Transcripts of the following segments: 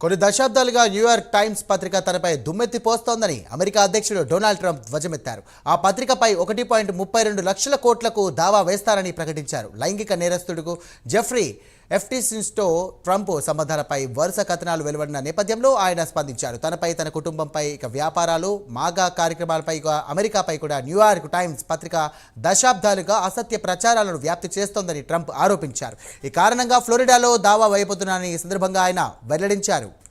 కొన్ని దశాబ్దాలుగా New York times పత్రిక తనపై దుమ్మెత్తి పోస్తోందని అమెరికా అధ్యక్షుడు డొనాల్డ్ ట్రంప్ ధ్వజమెత్తారు. ఆ పత్రికపై ఒకటి పాయింట్ ముప్పై రెండు లక్షల కోట్లకు దావా వేస్తారని ప్రకటించారు. లైంగిక నేరస్తుడుకు జెఫ్రీ ఎఫ్టీసిన్స్తో ట్రంప్ సంబంధాలపై వరుస కథనాలు వెలువడిన నేపథ్యంలో ఆయన స్పందించారు. తనపై తన కుటుంబంపై ఇక వ్యాపారాలు మాగా కార్యక్రమాలపై అమెరికాపై కూడా న్యూయార్క్ టైమ్స్ పత్రిక దశాబ్దాలుగా అసత్య ప్రచారాలను వ్యాప్తి చేస్తోందని ట్రంప్ ఆరోపించారు. ఈ కారణంగా ఫ్లోరిడాలో దావా వైపోతున్నానని ఈ సందర్భంగా ఆయన వెల్లడించారు.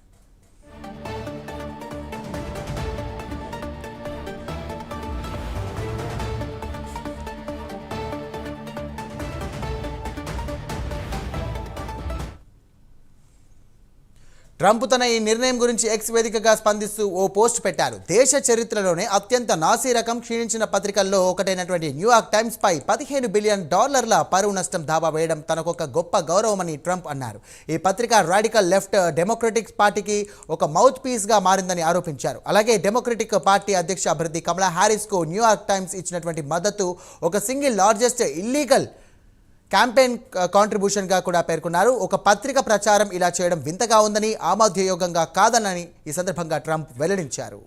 ట్రంప్ తన ఈ నిర్ణయం గురించి ఎక్స్ వేదికగా స్పందిస్తూ ఓ పోస్ట్ పెట్టారు. దేశ చరిత్రలోనే అత్యంత నాసీ రకం క్షీణించిన పత్రికల్లో ఒకటైనటువంటి న్యూయార్క్ టైమ్స్ పై పదిహేను బిలియన్ డాలర్ల పరువు నష్టం దావా వేయడం తనకొక గొప్ప గౌరవమని ట్రంప్ అన్నారు. ఈ పత్రిక రాడికల్ లెఫ్ట్ డెమోక్రటిక్ పార్టీకి ఒక మౌత్ పీస్గా మారిందని ఆరోపించారు. అలాగే డెమోక్రటిక్ పార్టీ అధ్యక్ష అభ్యర్థి కమలా హ్యారిస్కు న్యూయార్క్ టైమ్స్ ఇచ్చినటువంటి మద్దతు ఒక సింగిల్ లార్జెస్ట్ ఇల్లీగల్ క్యాంపెయిన్ కాంట్రిబ్యూషన్గా కూడా పేర్కొన్నారు. ఒక పత్రిక ప్రచారం ఇలా చేయడం వింతగా ఉందని ఆమోదయోగంగా కాదనని ఈ సందర్భంగా ట్రంప్ వెల్లడించారు.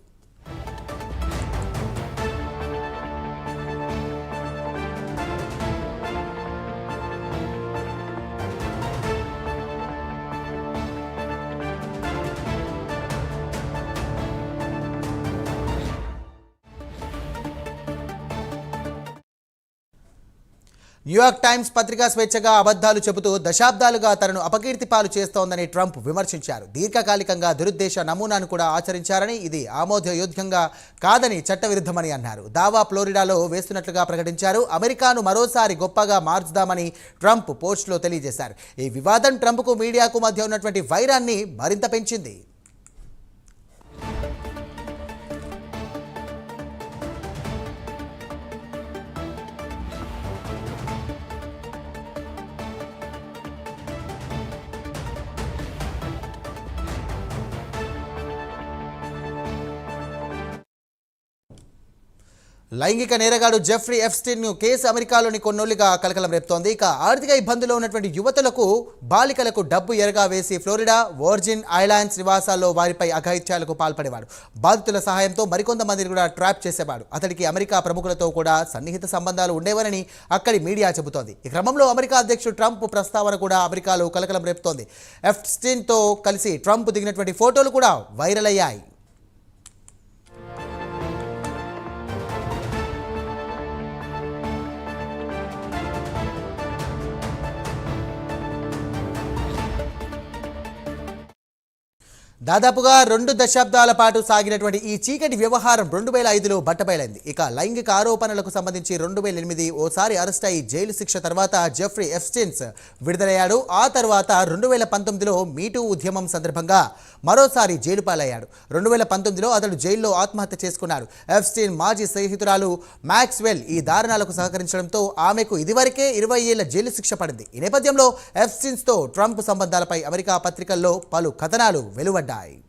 న్యూయార్క్ టైమ్స్ పత్రికా స్వేచ్ఛగా అబద్ధాలు చెబుతూ దశాబ్దాలుగా తనను అపకీర్తి పాలు చేస్తోందని ట్రంప్ విమర్శించారు. దీర్ఘకాలికంగా దురుద్దేశ నమూనాను కూడా ఆచరించారని ఇది ఆమోదయోగ్యంగా కాదని చట్టవిరుద్ధమని అన్నారు. దావా ఫ్లోరిడాలో వేస్తున్నట్లుగా ప్రకటించారు. అమెరికాను మరోసారి గొప్పగా మార్చుదామని ట్రంప్ పోస్టులో తెలియజేశారు. ఈ వివాదం ట్రంప్కు మీడియాకు మధ్య ఉన్నటువంటి వైరాన్ని మరింత పెంచింది. లైంగిక నేరగాడు జెఫ్రీ ఎఫ్స్టిన్ కేసు అమెరికాలోని కొన్నోళ్ళుగా కలకలం రేపుతోంది. ఇక ఆర్థిక ఇబ్బందుల్లో ఉన్నటువంటి యువతులకు బాలికలకు డబ్బు ఎరగా వేసి ఫ్లోరిడా వర్జిన్ ఐలాండ్స్ నివాసాల్లో వారిపై అఘాయిత్యాలకు పాల్పడేవాడు. బాధితుల సహాయంతో మరికొంతమందిని కూడా ట్రాప్ చేసేవాడు. అతడికి అమెరికా ప్రముఖులతో కూడా సన్నిహిత సంబంధాలు ఉండేవని అక్కడి మీడియా చెబుతోంది. ఈ క్రమంలో అమెరికా అధ్యక్షుడు ట్రంప్ ప్రస్తావన కూడా అమెరికాలో కలకలం రేపుతోంది. ఎఫ్స్టిన్తో కలిసి ట్రంప్ దిగినటువంటి ఫోటోలు కూడా వైరల్ అయ్యాయి. దాదాపుగా రెండు దశాబ్దాల పాటు సాగినటువంటి ఈ చీకటి వ్యవహారం రెండు వేల ఐదులో బట్టబయలైంది. ఇక లైంగిక ఆరోపణలకు సంబంధించి రెండు వేల ఎనిమిది ఓసారి అరెస్ట్ అయి జైలు శిక్ష తర్వాత జెఫ్రీ ఎఫ్స్టిన్స్ విడుదలయ్యాడు. ఆ తర్వాత రెండు వేల పంతొమ్మిదిలో మీటూ ఉద్యమం సందర్భంగా మరోసారి జైలు పాలయ్యాడు. రెండు వేల పంతొమ్మిదిలో అతడు జైల్లో ఆత్మహత్య చేసుకున్నాడు. ఎఫ్స్టిన్ మాజీ స్నేహితురాలు మ్యాక్స్వెల్ ఈ దారుణాలకు సహకరించడంతో ఆమెకు ఇదివరకే ఇరవై ఏళ్ళ జైలు శిక్ష పడింది. ఈ నేపథ్యంలో ఎఫ్స్టిన్స్తో ట్రంప్ సంబంధాలపై అమెరికా పత్రికల్లో పలు కథనాలు వెలువడ్డాయి. die.